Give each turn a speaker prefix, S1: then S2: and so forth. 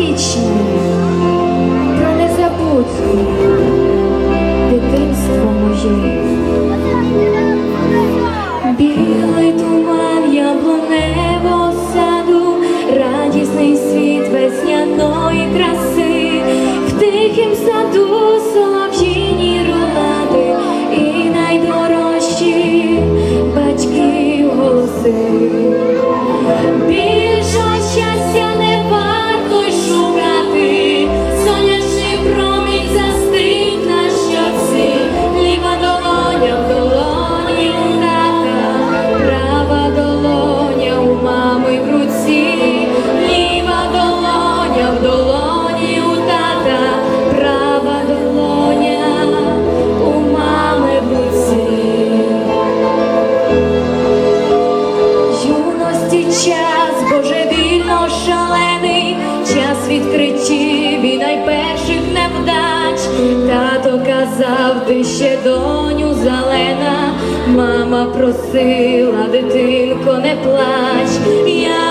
S1: магічне, про незабутнє дитинство моє. Білий туман яблуневого саду, радісний світ весняної краси, в тихім саду Юності час божевільно шалений, час відкриттів і найперших невдач. Тато казав, ти ще доню зелена, мама просила, дитинко, не плач. Я